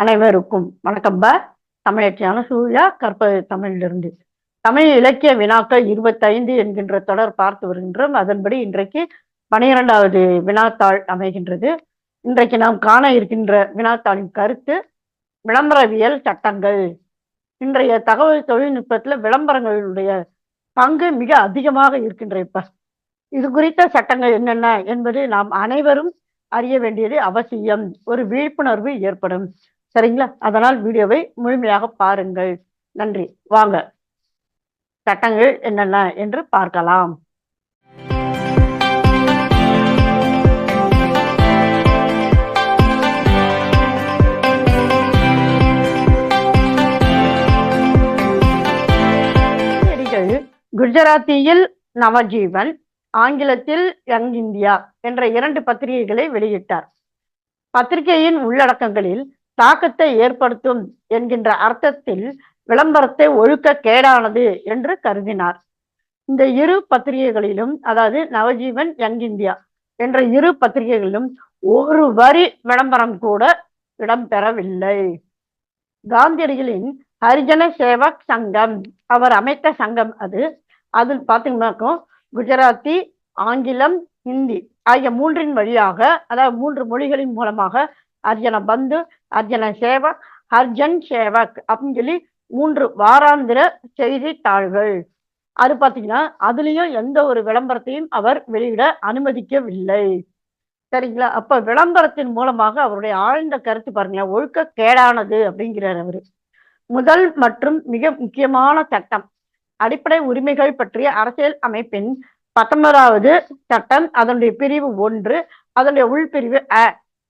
அனைவருக்கும் வணக்கம்பா தமிழச்சியான சூர்யா கற்பது தமிழிலிருந்து. தமிழ் இலக்கிய வினாக்கள் இருபத்தைந்து என்கின்ற தொடர் பார்த்து வருகின்றோம். அதன்படி இன்றைக்கு பனிரெண்டாவது வினாத்தாள் அமைகின்றது. இன்றைக்கு நாம் காண இருக்கின்ற வினாத்தாளின் கருத்து விளம்பரவியல் சட்டங்கள். இன்றைய தகவல் தொழில்நுட்பத்துல விளம்பரங்களுடைய பங்கு மிக அதிகமாக இருக்கின்ற இப்ப. இது குறித்த சட்டங்கள் என்னென்ன என்பது நாம் அனைவரும் அறிய வேண்டியது அவசியம். ஒரு விழிப்புணர்வு ஏற்படும். சரிங்களா? அதனால் வீடியோவை முழுமையாக பாருங்கள். நன்றி. வாங்க. சட்டங்கள் என்னென்ன என்று பார்க்கலாம். குஜராத்தியில் நவஜீவன் ஆங்கிலத்தில் யங் இந்தியா என்ற இரண்டு பத்திரிகைகளை வெளியிட்டார். பத்திரிகையின் உள்ளடக்கங்களில் தாக்கத்தை ஏற்படுத்தும் என்கின்ற அர்த்தத்தில் விளம்பரத்தை ஒழுக்க கேடானது என்று கருதினார். இந்த இரு பத்திரிகைகளிலும் அதாவது நவஜீவன் யங் இந்தியா என்ற இரு பத்திரிகைகளிலும் ஒரு வரி விளம்பரம் கூட இடம்பெறவில்லை. காந்தியடிகளின் ஹரிஜன சேவக் சங்கம் அவர் அமைத்த சங்கம் அது. அதில் பார்த்தீங்கன்னாக்கும் குஜராத்தி ஆங்கிலம் ஹிந்தி ஆகிய மூன்றின் வழியாக அதாவது மூன்று மொழிகளின் மூலமாக அர்ஜன பந்து அர்ஜன சேவக் ஹர்ஜன் சேவக் அப்படின்னு சொல்லி மூன்று வாராந்திர செய்தித்தாள்கள் அது பார்த்தீங்கன்னா அதுலேயும் எந்த ஒரு விளம்பரத்தையும் அவர் வெளியிட அனுமதிக்கவில்லை. சரிங்களா? அப்ப விளம்பரத்தின் மூலமாக அவருடைய ஆழ்ந்த கருத்து பாருங்களேன் ஒழுக்க கேடானது அப்படிங்கிறார் அவரு. முதல் மற்றும் மிக முக்கியமான சட்டம் அடிப்படை உரிமைகள் பற்றிய அரசியல் அமைப்பின் பத்தொன்பதாவது சட்டம் அதனுடைய பிரிவு ஒன்று அதனுடைய உள்பிரிவு அ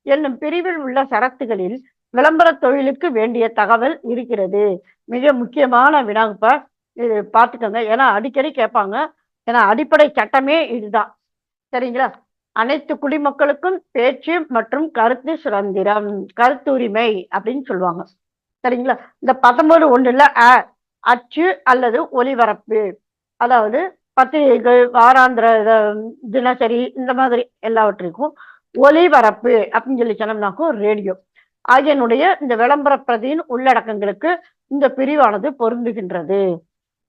என்னும் பிரிவில் உள்ள சரத்துகளில் விளம்பர தொழிலுக்கு வேண்டிய தகவல் இருக்கிறது. மிக முக்கியமான வினாப்ப இது பார்த்துக்கோங்க. ஏன்னா அடிக்கடி கேட்பாங்க. ஏன்னா அடிப்படை சட்டமே இதுதான். சரிங்களா? அனைத்து குடிமக்களுக்கும் பேச்சு மற்றும் கருத்து சுதந்திரம் கருத்துரிமை அப்படின்னு சொல்லுவாங்க. சரிங்களா? இந்த பத்தொன்பது ஒன்றுல அ அச்சு அல்லது ஒலிபரப்பு. அதாவது பத்திரிகைகள் வாராந்திர தினசரி இந்த மாதிரி எல்லாவற்றிற்கும் ஒலிபரப்பு அப்படின்னு சொல்லி சொன்னோம்னாக்கும் ரேடியோ ஆகியனுடைய இந்த விளம்பர பிரதியின் உள்ளடக்கங்களுக்கு இந்த பிரிவானது பொருந்துகின்றது.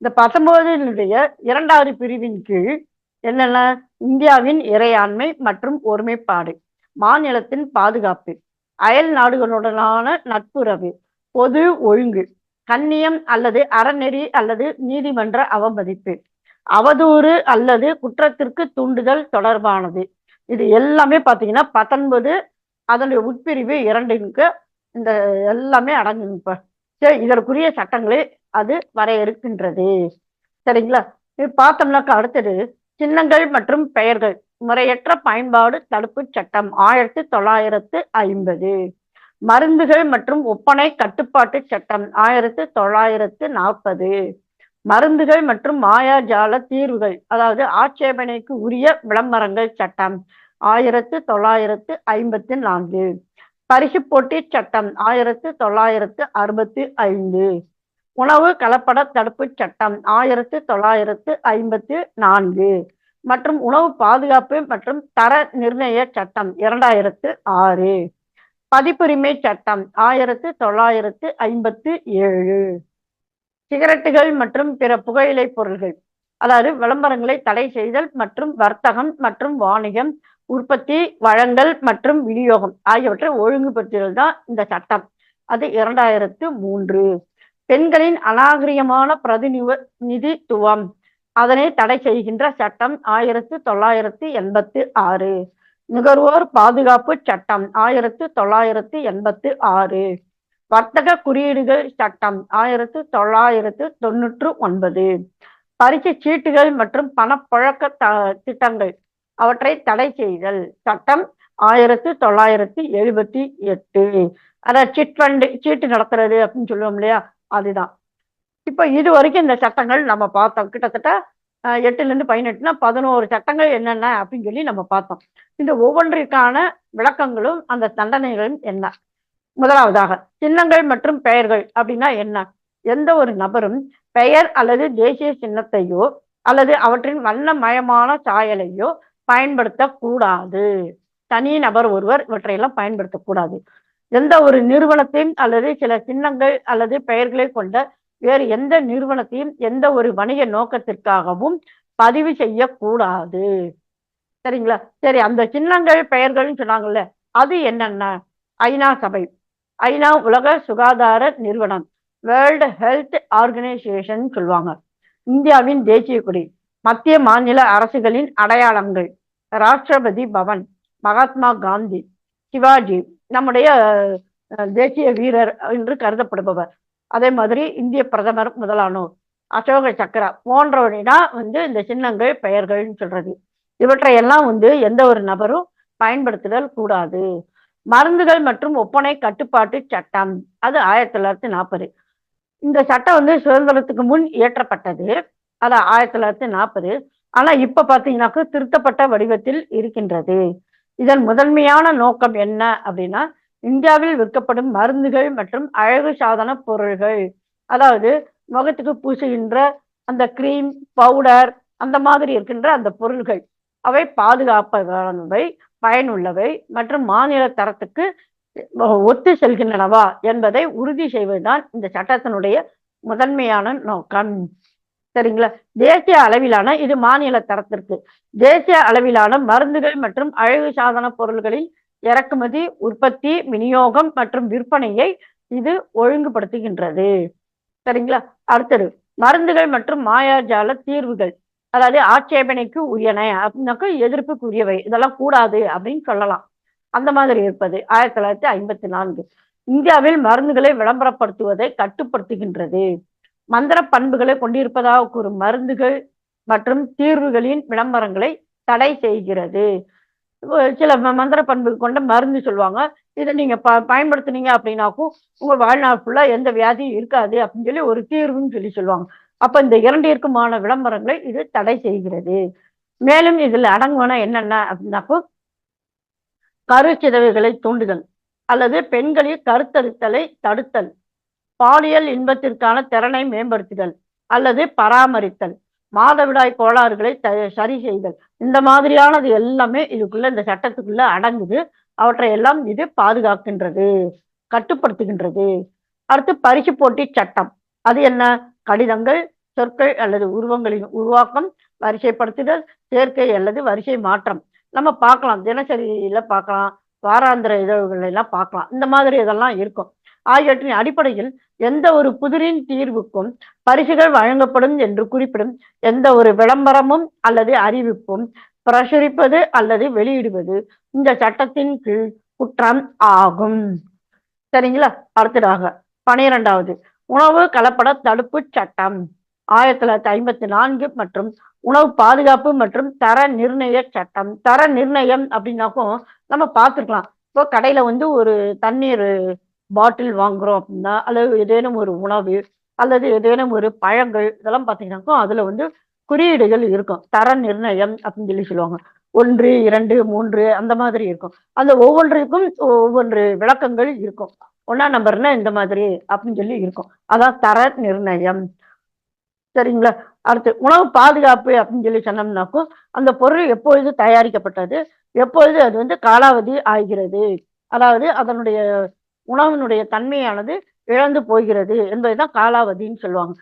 இந்த பத்தொன்பதினுடைய இரண்டாவது பிரிவின் கீழ் என்னென்ன? இந்தியாவின் இறையாண்மை மற்றும் ஒருமைப்பாடு மாநிலத்தின் பாதுகாப்பு அயல் நாடுகளுடனான நட்புறவு பொது ஒழுங்கு கண்ணியம் அல்லது அறநெறி அல்லது நீதிமன்ற அவமதிப்பு அவதூறு அல்லது குற்றத்திற்கு தூண்டுதல் தொடர்பானது இது எல்லாமே பார்த்தீங்கன்னா பத்தொன்பது அதனுடைய உட்பிரிவு இரண்டுக்கு இந்த எல்லாமே அடங்குங்க சரி இதற்குரிய சட்டங்களை அது வரையறுக்கின்றது. சரிங்களா? இது பார்த்தோம்னாக்கா அடுத்தது சின்னங்கள் மற்றும் பெயர்கள். முறையற்ற பயன்பாடு தடுப்பு சட்டம் ஆயிரத்தி தொள்ளாயிரத்து ஐம்பது. மருந்துகள் மற்றும் ஒப்பனை கட்டுப்பாட்டு சட்டம் ஆயிரத்தி தொள்ளாயிரத்து நாற்பது. மருந்துகள் மற்றும் மாயாஜால தீர்வுகள். அதாவது ஆட்சேபனைக்கு உரிய விளம்பரங்கள் சட்டம். ஆயிரத்து தொள்ளாயிரத்து ஐம்பத்தி நான்கு. பரிசு போட்டி சட்டம் ஆயிரத்து தொள்ளாயிரத்து அறுபத்தி ஐந்து. உணவு கலப்பட தடுப்பு சட்டம் ஆயிரத்து தொள்ளாயிரத்து ஐம்பத்தி நான்கு. மற்றும் உணவு பாதுகாப்பு மற்றும் தர நிர்ணய சட்டம் இரண்டாயிரத்து ஆறு. பதிப்புரிமை சட்டம் ஆயிரத்து தொள்ளாயிரத்து ஐம்பத்து ஏழு. சிகரெட்டுகள் மற்றும் பிற புகையிலை பொருள்கள் அதாவது விளம்பரங்களை தடை செய்தல் மற்றும் வர்த்தகம் மற்றும் வாணிகம் உற்பத்தி வழங்கல் மற்றும் விநியோகம் ஆகியவற்றை ஒழுங்குபடுத்துதல் தான் இந்த சட்டம். அது இரண்டாயிரத்து மூன்று. பெண்களின் அநாகரிகமான பிரதிநிதித்துவம் அதனை தடை செய்கின்ற சட்டம் ஆயிரத்து தொள்ளாயிரத்து எண்பத்து ஆறு. நுகர்வோர் பாதுகாப்பு சட்டம் ஆயிரத்து தொள்ளாயிரத்து எண்பத்து ஆறு. வர்த்தக குறியீடுகள் சட்டம் ஆயிரத்து தொள்ளாயிரத்து தொண்ணூற்று ஒன்பது. பரிசு சீட்டுகள் மற்றும் பணப்புழக்க த திட்டங்கள் அவற்றை தடை செய்தல் சட்டம் ஆயிரத்து தொள்ளாயிரத்தி எழுபத்தி எட்டு. அதாவது சிட் ஃபண்டு சீட்டு நடத்துறது அப்படின்னு சொல்லுவோம் இல்லையா? அதுதான். இப்போ இது வரைக்கும் இந்த சட்டங்கள் நம்ம பார்த்தோம். கிட்டத்தட்ட எட்டுல இருந்து பதினெட்டுனா பதினோரு சட்டங்கள் என்னென்ன அப்படின்னு சொல்லி நம்ம பார்த்தோம். இந்த ஒவ்வொன்றிற்கான விளக்கங்களும் அந்த தண்டனைகளும் என்ன? முதலாவதாக சின்னங்கள் மற்றும் பெயர்கள் அப்படின்னா என்ன? எந்த ஒரு நபரும் பெயர் அல்லது தேசிய சின்னத்தையோ அல்லது அவற்றின் வண்ணமயமான சாயலையோ பயன்படுத்தக்கூடாது. தனி நபர் ஒருவர் இவற்றையெல்லாம் பயன்படுத்தக்கூடாது. எந்த ஒரு நிறுவனத்தையும் அல்லது சில சின்னங்கள் அல்லது பெயர்களை கொண்ட வேறு எந்த நிறுவனத்தையும் எந்த ஒரு வணிக நோக்கத்திற்காகவும் பதிவு செய்யக்கூடாது. சரிங்களா? சரி அந்த சின்னங்கள் பெயர்கள்னு சொன்னாங்கல்ல அது என்னென்ன? ஐநா சபை. ஐநா உலக சுகாதார நிறுவனம் வேர்ல்டு ஹெல்த் ஆர்கனைசேஷன் சொல்லுவாங்க. இந்தியாவின் தேசிய கொடி மத்திய மாநில அரசுகளின் அடையாளங்கள் ராஷ்டிரபதி பவன் மகாத்மா காந்தி சிவாஜி நம்முடைய தேசிய வீரர் என்று கருதப்படுபவர். அதே மாதிரி இந்திய பிரதமர் முதலானோர் அசோக சக்கரா போன்றவனா வந்து இந்த சின்னங்கள் பெயர்கள்னு சொல்றது. இவற்றையெல்லாம் வந்து எந்த ஒரு நபரும் பயன்படுத்துதல் கூடாது. மருந்துகள் மற்றும் ஒப்பனை கட்டுப்பாட்டு சட்டம். அது ஆயிரத்தி தொள்ளாயிரத்தி நாற்பது. இந்த சட்டம் வந்து சுதந்திரத்துக்கு முன் இயற்றப்பட்டது. அது ஆயிரத்தி தொள்ளாயிரத்தி நாற்பது. ஆனா இப்ப பாத்தீங்கன்னாக்க திருத்தப்பட்ட வடிவத்தில் இருக்கின்றது. இதன் முதன்மையான நோக்கம் என்ன அப்படின்னா இந்தியாவில் விற்கப்படும் மருந்துகள் மற்றும் அழகு சாதன பொருள்கள். அதாவது முகத்துக்கு பூசுகின்ற அந்த கிரீம் பவுடர் அந்த மாதிரி இருக்கின்ற அந்த பொருள்கள். அவை பாதுகாப்பதானவை. பயனுள்ளவை மற்றும் மாநில தரத்துக்கு ஒத்து செல்கின்றனவா என்பதை உறுதி செய்வதுதான் இந்த சட்டத்தினுடைய முதன்மையான நோக்கம். சரிங்களா? தேசிய அளவிலான இது மாநில தரத்திற்கு. தேசிய அளவிலான மருந்துகள் மற்றும் அழகு சாதன பொருள்களின் இறக்குமதி உற்பத்தி விநியோகம் மற்றும் விற்பனையை இது ஒழுங்குபடுத்துகின்றது. சரிங்களா? அடுத்தது மருந்துகள் மற்றும் மாயாஜால தீர்வுகள். அதாவது ஆட்சேபனைக்கு உரியன அப்படின்னாக்கும் எதிர்ப்புக்கு உரியவை இதெல்லாம் கூடாது அப்படின்னு சொல்லலாம். அந்த மாதிரி இருப்பது. ஆயிரத்தி தொள்ளாயிரத்தி ஐம்பத்தி நான்கு. இந்தியாவில் மருந்துகளை விளம்பரப்படுத்துவதை கட்டுப்படுத்துகின்றது. மந்திர பண்புகளை கொண்டிருப்பதாக கூறும் மருந்துகள் மற்றும் தீர்வுகளின் விளம்பரங்களை தடை செய்கிறது. சில மந்திர பண்பு கொண்ட மருந்து சொல்லுவாங்க. இதை நீங்க ப பயன்படுத்துனீங்க அப்படின்னாக்கும் உங்க வாழ்நாள் ஃபுல்லா எந்த வியாதியும் இருக்காது அப்படின்னு சொல்லி ஒரு தீர்வுன்னு சொல்லி சொல்லுவாங்க. அப்ப இந்த இரண்டிற்குமான விளம்பரங்களை இது தடை செய்கிறது. மேலும் இதில் அடங்குவன என்னென்ன அப்படின்னாக்கோ கருச்சிதைவுகளை தூண்டுதல் அல்லது பெண்களின் கருத்தரித்தலை தடுத்தல் பாலியல் இன்பத்திற்கான திறனை மேம்படுத்துதல் அல்லது பராமரித்தல் மாதவிடாய் கோளாறுகளை த சரி செய்தல். இந்த மாதிரியானது எல்லாமே இதுக்குள்ள இந்த சட்டத்துக்குள்ள அடங்குது. அவற்றை எல்லாம் இது பாதுகாக்கின்றது கட்டுப்படுத்துகின்றது. அடுத்து பரிசு போட்டி சட்டம். அது என்ன? கடிதங்கள் சொற்கள் அல்லது உருவங்களின் உருவாக்கம் வரிசைப்படுத்துதல் சேர்க்கை அல்லது வரிசை மாற்றம். நம்ம பார்க்கலாம். தினசரியில பார்க்கலாம். வாராந்திர இதழ்கள் எல்லாம் பார்க்கலாம். இந்த மாதிரி இதெல்லாம் இருக்கும். ஆகியவற்றின் அடிப்படையில் எந்த ஒரு புதிரின் தீர்வுக்கும் பரிசுகள் வழங்கப்படும் என்று குறிப்பிடும் எந்த ஒரு விளம்பரமும் அல்லது அறிவிப்பும் பிரசுரிப்பது அல்லது வெளியிடுவது இந்த சட்டத்தின் கீழ் குற்றம் ஆகும். சரிங்களா? அடுத்ததாக பனிரெண்டாவது உணவு கலப்பட தடுப்பு சட்டம். ஆயிரத்தி தொள்ளாயிரத்தி ஐம்பத்தி நான்கு மற்றும் உணவு பாதுகாப்பு மற்றும் தர நிர்ணய சட்டம். தர நிர்ணயம் அப்படின்னாக்கும் நம்ம பார்த்துருக்கலாம். இப்போ கடையில வந்து ஒரு தண்ணீர் பாட்டில் வாங்குறோம் அப்படின்னா அல்லது ஏதேனும் ஒரு உணவு அல்லது ஏதேனும் ஒரு பழங்கள் இதெல்லாம் பார்த்தீங்கன்னாக்கும் அதுல வந்து குறியீடுகள் இருக்கும். தர நிர்ணயம் அப்படின்னு சொல்லி சொல்லுவாங்க. ஒன்று இரண்டு மூன்று அந்த மாதிரி இருக்கும். அந்த ஒவ்வொன்றுக்கும் ஒவ்வொன்று விளக்கங்கள் இருக்கும். ஒன்னா நம்பர்னா இந்த மாதிரி அப்படின்னு சொல்லி இருக்கும். அதான் தர நிர்ணயம். சரிங்களா? அடுத்து உணவு பாதுகாப்பு அப்படின்னு சொல்லி சொன்னோம்னாக்கும் அந்த பொருள் எப்பொழுது தயாரிக்கப்பட்டது எப்பொழுது அது வந்து காலாவதி ஆகிறது அதாவது அதனுடைய உணவினுடைய தன்மையானது இழந்து போகிறது என்பதுதான் காலாவதின்னு சொல்லுவாங்க.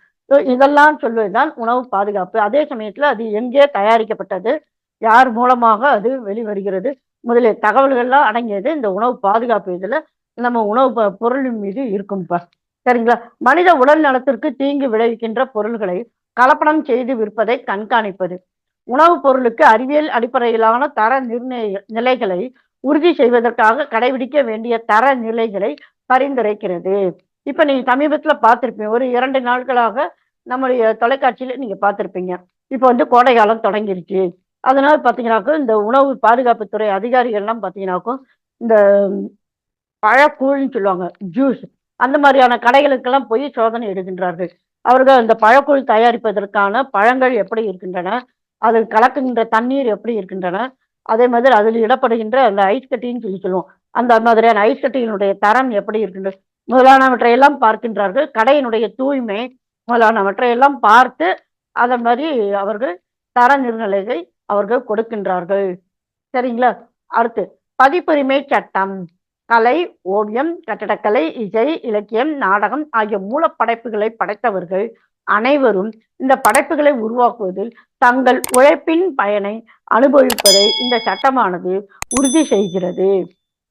இதெல்லாம் சொல்வதுதான் உணவு பாதுகாப்பு. அதே சமயத்துல அது எங்கே தயாரிக்கப்பட்டது யார் மூலமாக அது வெளிவருகிறது முதலிய தகவல்கள்லாம் அடங்கியது இந்த உணவு பாதுகாப்பு இதில் நம்ம உணவு ப- பொருளின் மீது இருக்கும்பா சரிங்களா? மனித உடல் நலத்திற்கு தீங்கு விளைவிக்கின்ற பொருள்களை கலப்படம் செய்து விற்பதை கண்காணிப்பது. உணவுப் பொருளுக்கு அறிவியல் அடிப்படையிலான தர நிர்ணய நிலைகளை உறுதி செய்வதற்காக கடைபிடிக்க வேண்டிய தர நிலைகளை பரிந்துரைக்கிறது. இப்ப நீங்க சமீபத்துல பார்த்திருப்பீங்க. ஒரு இரண்டு நாட்களாக நம்முடைய தொலைக்காட்சியில நீங்க பார்த்திருப்பீங்க. இப்ப வந்து கோடை காலம் தொடங்கிருச்சு. அதனால பாத்தீங்கன்னாக்கா இந்த உணவு பாதுகாப்புத்துறை அதிகாரிகள்லாம் பாத்தீங்கன்னாக்கும் இந்த பழக்கூழ்னு சொல்லுவாங்க ஜூஸ் அந்த மாதிரியான கடைகளுக்கெல்லாம் போய் சோதனை எடுக்கின்றார்கள். அவர்கள் அந்த பழக்கூழ் தயாரிப்பதற்கான பழங்கள் எப்படி இருக்கின்றன அதில் கலக்குகின்ற தண்ணீர் எப்படி இருக்கின்றன அதே மாதிரி அதில் இடப்படுகின்ற அந்த ஐஸ் கட்டின்னு சொல்லி சொல்லுவோம். அந்த மாதிரியான ஐஸ் கட்டியினுடைய தரம் எப்படி இருக்கின்றது முதலானவற்றையெல்லாம் பார்க்கின்றார்கள். கடையினுடைய தூய்மை முதலானவற்றையெல்லாம் பார்த்து அதை மாதிரி அவர்கள் தர நிர்ணயத்தை அவர்கள் கொடுக்கின்றார்கள். சரிங்களா? அடுத்து பதிப்புரிமை சட்டம். கலை ஓவியம் கட்டடக்கலை இசை இலக்கியம் நாடகம் ஆகிய மூலப்படைப்புகளை படைத்தவர்கள் அனைவரும் இந்த படைப்புகளை உருவாக்குவதில் தங்கள் உழைப்பின் பயனை அனுபவிப்பதை இந்த சட்டமானது உறுதி செய்கிறது.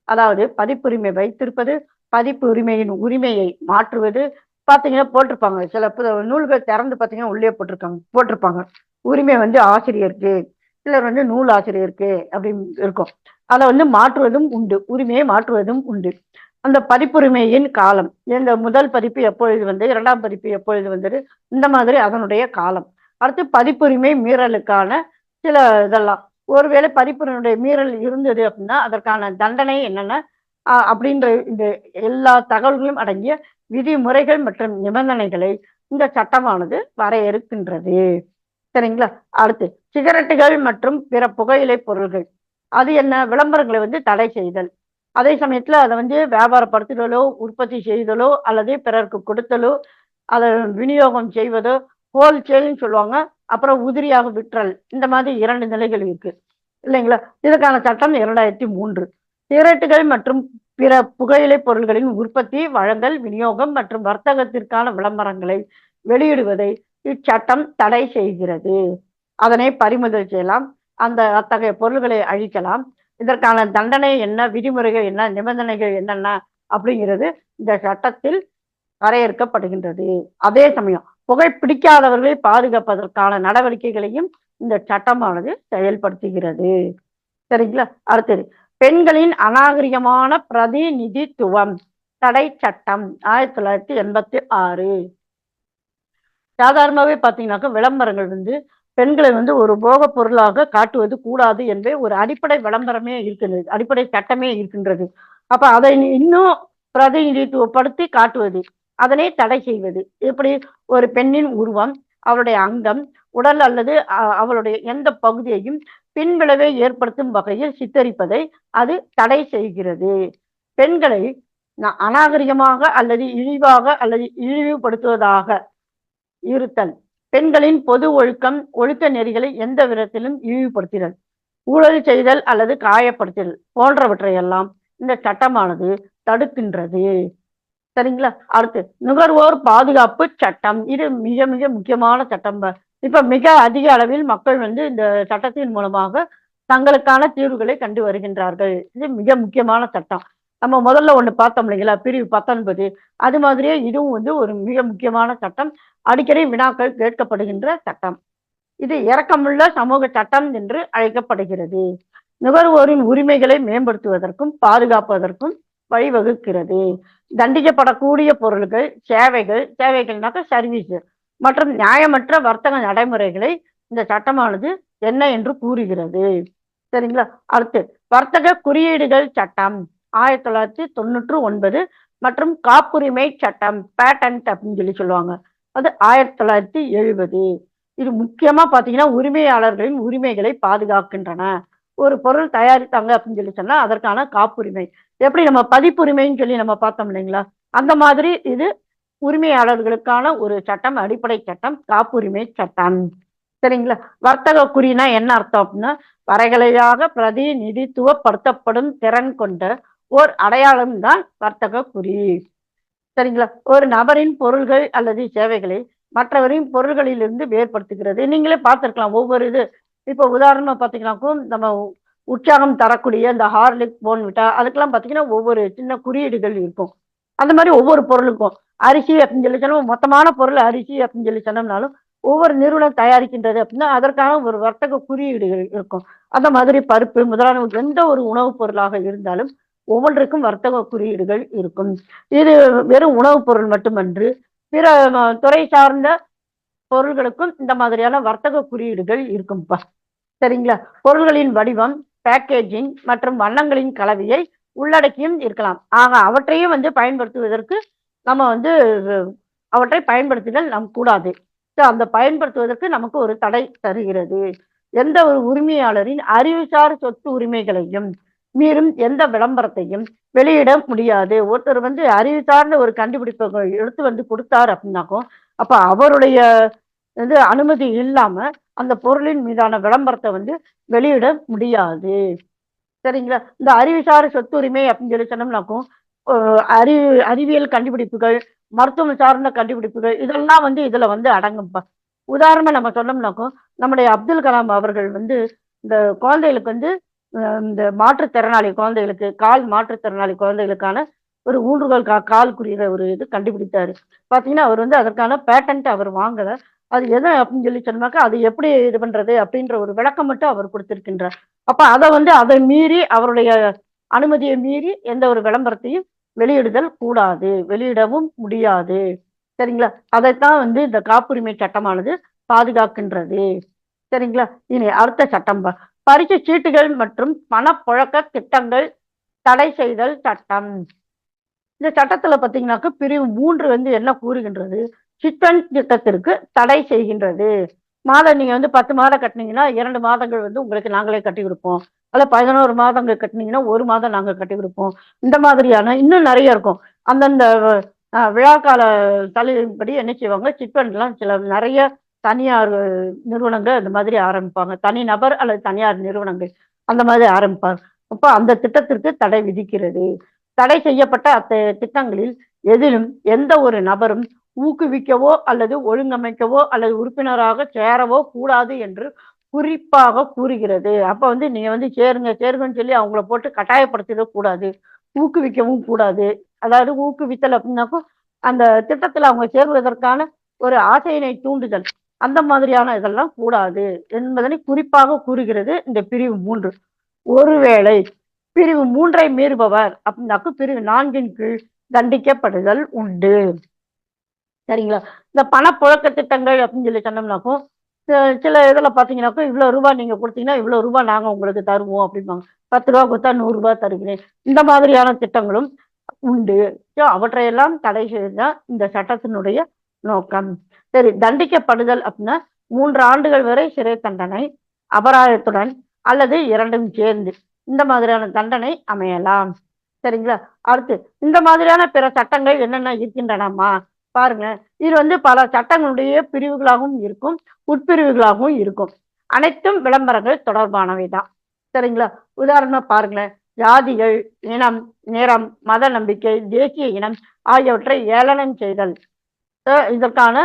அதாவது பதிப்புரிமை வைத்திருப்பது பதிப்பு உரிமையின் உரிமையை மாற்றுவது பார்த்தீங்கன்னா போட்டிருப்பாங்க. சில நூல்கள் திறந்து பார்த்தீங்கன்னா உள்ளே போட்டிருக்காங்க போட்டிருப்பாங்க. உரிமை வந்து ஆசிரியருக்கு சிலர் வந்து நூல் ஆசிரியருக்கு அப்படின்னு இருக்கும். அதை வந்து மாற்றுவதும் உண்டு உரிமையை மாற்றுவதும் உண்டு. அந்த பதிப்புரிமையின் காலம் இந்த முதல் பதிப்பு எப்பொழுது வந்து இரண்டாம் பதிப்பு எப்பொழுது வந்தது இந்த மாதிரி அதனுடைய காலம். அடுத்து பதிப்புரிமை மீறலுக்கான சில இதெல்லாம். ஒருவேளை பதிப்புரிமையுடைய மீறல் இருந்தது அப்படின்னா அதற்கான தண்டனை என்னென்ன? அப்படின்ற இந்த எல்லா தகவல்களும் அடங்கிய விதிமுறைகள் மற்றும் நிபந்தனைகளை இந்த சட்டமானது வரையறுக்கின்றது. சரிங்களா? அடுத்து சிகரெட்டுகள் மற்றும் பிற புகையிலை பொருள்கள். அது என்ன? விளம்பரங்களை வந்து தடை செய்தல். அதே சமயத்துல அதை வந்து வியாபாரப்படுத்துதலோ உற்பத்தி செய்தலோ அல்லது பிறருக்கு கொடுத்தலோ அதை விநியோகம் செய்வதோ ஹோல்சேல்னு சொல்லுவாங்க. அப்புறம் உதிரியாக விற்றல். இந்த மாதிரி இரண்டு நிலைகள் இருக்கு. இல்லைங்களா? இதுக்கான சட்டம் இரண்டாயிரத்தி மூன்று. சிகரெட்டுகள் மற்றும் பிற புகையிலை பொருள்களின் உற்பத்தி வழங்கல் விநியோகம் மற்றும் வர்த்தகத்திற்கான விளம்பரங்களை வெளியிடுவதை இச்சட்டம் தடை செய்கிறது. அதனை பறிமுதல் செய்யலாம். அந்த அத்தகைய பொருள்களை அழிக்கலாம். இதற்கான தண்டனை என்ன விதிமுறைகள் என்ன நிபந்தனைகள் என்னென்ன அப்படிங்கிறது இந்த சட்டத்தில் வரையறுக்கப்படுகின்றது. அதே சமயம் புகை பிடிக்காதவர்களை பாதுகாப்பதற்கான நடவடிக்கைகளையும் இந்த சட்டமானது செயல்படுத்துகிறது. சரிங்களா? அடுத்தது பெண்களின் அநாகரிகமான பிரதிநிதித்துவம் தடை சட்டம் ஆயிரத்தி தொள்ளாயிரத்தி எண்பத்தி ஆறு. சாதாரணமாகவே பார்த்தீங்கன்னாக்கா விளம்பரங்கள் வந்து பெண்களை வந்து ஒரு போக பொருளாக காட்டுவது கூடாது என்று ஒரு அடிப்படை விளம்பரமே இருக்கின்றது அடிப்படை சட்டமே இருக்கின்றது. அப்ப அதை இன்னும் பிரதிநிதித்துவப்படுத்தி காட்டுவது அதனை தடை செய்வது. இப்படி ஒரு பெண்ணின் உருவம் அவளுடைய அங்கம் உடல் அல்லது அவளுடைய எந்த பகுதியையும் பின்விளைவை ஏற்படுத்தும் வகையில் சித்தரிப்பதை அது தடை செய்கிறது. பெண்களை அநாகரிகமாக அல்லது இழிவாக அல்லது இழிவுபடுத்துவதாக இருத்தல். பெண்களின் பொது ஒழுக்கம் ஒழுக்க நெறிகளை எந்த விதத்திலும் இழிவுபடுத்திடல் ஊழல் செய்தல் அல்லது காயப்படுத்தல் போன்றவற்றையெல்லாம் இந்த சட்டமானது தடுக்கின்றது. சரிங்களா? அடுத்து நுகர்வோர் பாதுகாப்பு சட்டம். இது மிக மிக முக்கியமான சட்டம். இப்ப மிக அதிக அளவில் மக்கள் வந்து இந்த சட்டத்தின் மூலமாக தங்களுக்கான தீர்வுகளை கண்டு வருகின்றார்கள். இது மிக முக்கியமான சட்டம். நம்ம முதல்ல ஒண்ணு பார்த்தோம் இல்லைங்களா? பிரிவு பத்தொன்பது. அது மாதிரியே இதுவும் வந்து ஒரு மிக முக்கியமான சட்டம். அடிக்கடி வினாக்கள் கேட்கப்படுகின்ற சட்டம். இது இறக்கமுள்ள சமூக சட்டம் என்று அழைக்கப்படுகிறது. நுகர்வோரின் உரிமைகளை மேம்படுத்துவதற்கும் பாதுகாப்பதற்கும் வழிவகுக்கிறது. தண்டிக்கப்படக்கூடிய பொருள்கள் சேவைகள் சேவைகள்னாக்க சர்வீஸ் மற்றும் நியாயமற்ற வர்த்தக நடைமுறைகளை இந்த சட்டமானது என்ன என்று கூறுகிறது. சரிங்களா? அடுத்து வர்த்தக குறியீடுகள் சட்டம் ஆயிரத்தி தொள்ளாயிரத்தி தொண்ணூற்று ஒன்பது மற்றும் காப்புரிமை சட்டம் பேட்டன்ட் அப்படின்னு சொல்லி சொல்லுவாங்க. அது ஆயிரத்தி தொள்ளாயிரத்தி எழுபது. இது முக்கியமா பாத்தீங்கன்னா உரிமையாளர்களின் உரிமைகளை பாதுகாக்கின்றன. ஒரு பொருள் தயாரித்தாங்க அப்படின்னு சொல்லி சொன்னா அதற்கான காப்புரிமை. எப்படி நம்ம பதிப்புரிமைன்னு சொல்லி நம்ம பார்த்தோம் இல்லைங்களா? அந்த மாதிரி இது உரிமையாளர்களுக்கான ஒரு சட்டம் அடிப்படை சட்டம் காப்புரிமை சட்டம். சரிங்களா? வர்த்தக குறினா என்ன அர்த்தம் அப்படின்னா வரைகலையாக பிரதிநிதித்துவப்படுத்தப்படும் திறன் கொண்ட ஓர் அடையாளம் தான் வர்த்தக குறி. சரிங்களா? ஒரு நபரின் பொருள்கள் அல்லது சேவைகளை மற்றவரின் பொருள்களிலிருந்து வேறுபடுத்துகிறது. நீங்களே பார்த்துருக்கலாம் ஒவ்வொரு இது. இப்போ உதாரணமாக பார்த்தீங்கன்னாக்கும் நம்ம உற்சாகம் தரக்கூடிய இந்த ஹார்லிக் போன்விட்டா அதுக்கெல்லாம் பார்த்தீங்கன்னா ஒவ்வொரு சின்ன குறியீடுகள் இருக்கும். அந்த மாதிரி ஒவ்வொரு பொருளுக்கும். அரிசி அப்படின்னு சொல்லி சொன்னோம் மொத்தமான பொருள் அரிசி அப்படின்னு சொல்லி சொன்னோம்னாலும் ஒவ்வொரு நிறுவனம் தயாரிக்கின்றது அப்படின்னா அதற்கான ஒரு வர்த்தக குறியீடுகள் இருக்கும். அந்த மாதிரி பருப்பு முதலான எந்த ஒரு உணவுப் பொருளாக இருந்தாலும் ஒவ்வொன்றுக்கும் வர்த்தக குறியீடுகள் இருக்கும். இது வெறும் உணவுப் பொருள் மட்டுமன்று பிற துறை சார்ந்த பொருள்களுக்கும் இந்த மாதிரியான வர்த்தக குறியீடுகள் இருக்கும்பா. சரிங்களா? பொருள்களின் வடிவம் பேக்கேஜிங் மற்றும் வண்ணங்களின் கலவையை உள்ளடக்கியும் இருக்கலாம். ஆக அவற்றையும் வந்து பயன்படுத்துவதற்கு நம்ம வந்து அவற்றை பயன்படுத்துதல் நம் கூடாது. ஸோ அந்த பயன்படுத்துவதற்கு நமக்கு ஒரு தடை தருகிறது. எந்த ஒரு உரிமையாளரின் அறிவுசார் சொத்து உரிமைகளையும் மீறும் எந்த விளம்பரத்தையும் வெளியிட முடியாது. ஒருத்தர் வந்து அறிவு சார்ந்த ஒரு கண்டுபிடிப்பை எடுத்து வந்து கொடுத்தார் அப்படின்னாக்கும் அப்ப அவருடைய இது அனுமதி இல்லாம அந்த பொருளின் மீதான விளம்பரத்தை வந்து வெளியிட முடியாது. சரிங்களா? இந்த அறிவுசார் சொத்துரிமை அப்படின்னு சொல்லி சொன்னோம்னாக்கும் அறிவு அறிவியல் கண்டுபிடிப்புகள் மருத்துவம் சார்ந்த கண்டுபிடிப்புகள் இதெல்லாம் வந்து இதுல வந்து அடங்கும்பா உதாரணமா நம்ம சொன்னோம்னாக்கும் நம்முடைய அப்துல் கலாம் அவர்கள் வந்து இந்த குழந்தைகளுக்கு வந்து இந்த மாற்றுத்திறனாளி குழந்தைகளுக்கு கால் மாற்றுத்திறனாளி குழந்தைகளுக்கான ஒரு ஊன்றுகோல் கா கால் குறிகிற ஒரு இது கண்டுபிடித்தாரு. பாத்தீங்கன்னா அவர் வந்து அதற்கான பேட்டன்ட் அவர் வாங்கல. அது எதை அப்படின்னு சொல்லி சொன்னாக்கா அது எப்படி இது பண்றது அப்படின்ற ஒரு விளக்கம் மட்டும் அவர் கொடுத்திருக்கின்றார். அப்ப அதை வந்து அதை மீறி அவருடைய அனுமதியை மீறி எந்த ஒரு விளம்பரத்தையும் வெளியிடுதல் கூடாது. வெளியிடவும் முடியாது. சரிங்களா? அதைத்தான் வந்து இந்த காப்புரிமை சட்டமானது பாதுகாக்கின்றது. சரிங்களா? இனி அடுத்த சட்டம் பா. பரிசு சீட்டுகள் மற்றும் பணப்புழக்க திட்டங்கள் தடை செய்தல் சட்டம். இந்த சட்டத்துல பாத்தீங்கன்னாக்க பிரிவு மூன்று வந்து என்ன கூறுகின்றது? சிட்பண்ட் திட்டத்திற்கு தடை செய்கின்றது. மாதம் நீங்க வந்து பத்து மாதம் கட்டினீங்கன்னா இரண்டு மாதங்கள் வந்து உங்களுக்கு நாங்களே கட்டி கொடுப்போம். அல்ல பதினோரு மாதங்கள் கட்டினீங்கன்னா ஒரு மாதம் நாங்க கட்டி கொடுப்போம். இந்த மாதிரியான இன்னும் நிறைய இருக்கும். அந்தந்த விழாக்கால தலைப்படி என்ன செய்வாங்க? சிட்பண்ட்லாம் சில நிறைய தனியார் நிறுவனங்கள் அந்த மாதிரி ஆரம்பிப்பாங்க. தனி நபர் அல்லது தனியார் நிறுவனங்கள் அந்த மாதிரி ஆரம்பிப்பாங்க. அப்போ அந்த திட்டத்திற்கு தடை விதிக்கிறது. தடை செய்யப்பட்ட அத்த திட்டங்களில் எதிலும் எந்த ஒரு நபரும் ஊக்குவிக்கவோ அல்லது ஒழுங்கமைக்கவோ அல்லது உறுப்பினராக சேரவோ கூடாது என்று குறிப்பாக கூறுகிறது. அப்ப வந்து நீங்கள் வந்து சேருங்க சேருங்கன்னு சொல்லி அவங்கள போட்டு கட்டாயப்படுத்திடக் கூடாது. ஊக்குவிக்கவும் கூடாது. அதாவது ஊக்குவித்தல் அப்படின்னாக்கோ அந்த திட்டத்தில் அவங்க சேருவதற்கான ஒரு ஆசையினை தூண்டுதல். அந்த மாதிரியான இதெல்லாம் கூடாது என்பதனை குறிப்பாக கூறுகிறது இந்த பிரிவு மூன்று. ஒருவேளை பிரிவு மூன்றை மீறுபவர் அப்படின்னாக்கு பிரிவு நான்கின் கீழ் தண்டிக்கப்படுதல் உண்டு. சரிங்களா? இந்த பணப்புழக்க திட்டங்கள் அப்படின்னு சொல்லி சொன்னோம்னாக்கும் சில இதில் பாத்தீங்கன்னாக்கா இவ்வளோ ரூபா நீங்க கொடுத்தீங்கன்னா இவ்வளவு ரூபாய் நாங்க உங்களுக்கு தருவோம் அப்படிம்பாங்க. பத்து ரூபா கொடுத்தா நூறுரூபா தருகிறேன். இந்த மாதிரியான திட்டங்களும் உண்டு. அவற்றையெல்லாம் தடை செய்துதான் இந்த சட்டத்தினுடைய நோக்கம். சரி தண்டிக்கப்படுதல் அப்படின்னா மூன்று ஆண்டுகள் வரை சிறை தண்டனை அபராதத்துடன் அல்லது இரண்டும் சேர்ந்து இந்த மாதிரியான தண்டனை அமையலாம். சரிங்களா? அடுத்து இந்த மாதிரியான பிற சட்டங்கள் என்னென்ன இருக்கின்றனமா? பாருங்க. இது வந்து பல சட்டங்களுடைய பிரிவுகளாகவும் இருக்கும் உட்பிரிவுகளாகவும் இருக்கும். அனைத்தும் விளம்பரங்கள் தொடர்பானவை தான் சரிங்களா? உதாரணமா பாருங்களேன். ஜாதிகள் இனம் நிறம் மத நம்பிக்கை தேசிய இனம் ஆகியவற்றை ஏளனம் செய்தல். இதற்கான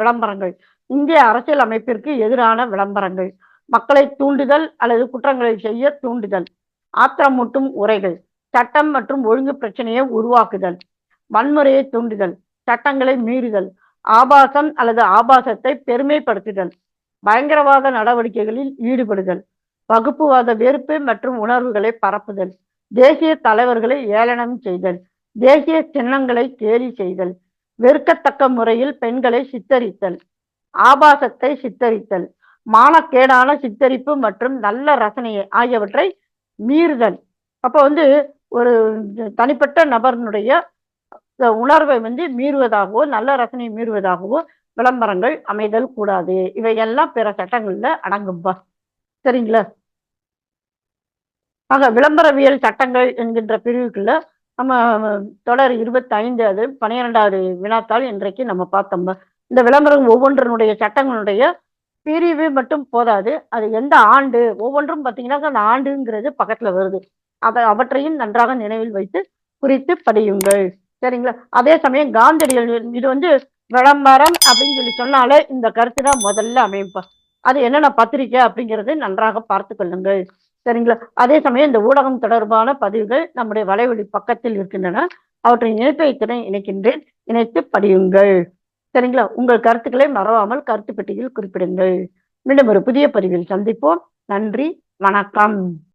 விளம்பரங்கள். இந்திய அரசியல் அமைப்பிற்கு எதிரான விளம்பரங்கள். மக்களை தூண்டுதல் அல்லது குற்றங்களை செய்ய தூண்டுதல். ஆத்திரமூட்டும் உரைகள். சட்டம் மற்றும் ஒழுங்கு பிரச்சனையை உருவாக்குதல். வன்முறையை தூண்டுதல். சட்டங்களை மீறுதல். ஆபாசம் அல்லது ஆபாசத்தை பெருமைப்படுத்துதல். பயங்கரவாத நடவடிக்கைகளில் ஈடுபடுதல். வகுப்புவாத வெறுப்பு மற்றும் உணர்வுகளை பரப்புதல். தேசிய தலைவர்களை ஏளனம் செய்தல். தேசிய சின்னங்களை கேலி செய்தல். வெறுக்கத்தக்க முறையில் பெண்களை சித்தரித்தல் ஆபாசத்தை சித்தரித்தல் மானக்கேடான சித்தரிப்பு மற்றும் நல்ல ரசனையை ஆகியவற்றை மீறுதல். அப்போ வந்து ஒரு தனிப்பட்ட நபர்னுடைய உணர்வை வந்து மீறுவதாகவோ நல்ல ரசனையை மீறுவதாகவோ விளம்பரங்கள் அமைதல் கூடாது. இவையெல்லாம் பிற சட்டங்கள்ல அடங்கும்பா சரிங்களா? ஆக விளம்பரவியல் சட்டங்கள் என்கின்ற பிரிவுக்குள்ள நம்ம தொடர் இருபத்தைந்து அது பனிரெண்டாவது வினாத்தாள் இன்றைக்கு நம்ம பார்த்தோம். இந்த விளம்பரம் ஒவ்வொன்றினுடைய சட்டங்களுடைய பிரிவு மட்டும் போதாது. அது எந்த ஆண்டு? ஒவ்வொன்றும் பார்த்தீங்கன்னா அந்த ஆண்டுங்கிறது பக்கத்துல வருது. அதை அவற்றையும் நன்றாக நினைவில் வைத்து குறித்து படியுங்கள். சரிங்களா? அதே சமயம் காந்தியடிகள் இது வந்து விளம்பரம் அப்படின்னு சொல்லி சொன்னாலே இந்த கருத்து தான் முதல்ல அமைப்பா. அது என்னென்ன பத்திரிக்கை அப்படிங்கிறது நன்றாக பார்த்து கொள்ளுங்கள். சரிங்களா? அதே சமயம் இந்த ஊடகம் தொடர்பான பதிவுகள் நம்முடைய வலைவழி பக்கத்தில் இருக்கின்றன. அவற்றை இணைப்பை இத்துடன் இணைக்கின்றேன். இணைத்து படியுங்கள். சரிங்களா? உங்கள் கருத்துக்களை மறவாமல் கருத்து பெட்டியில் குறிப்பிடுங்கள். மீண்டும் ஒரு புதிய பதிவில் சந்திப்போம். நன்றி. வணக்கம்.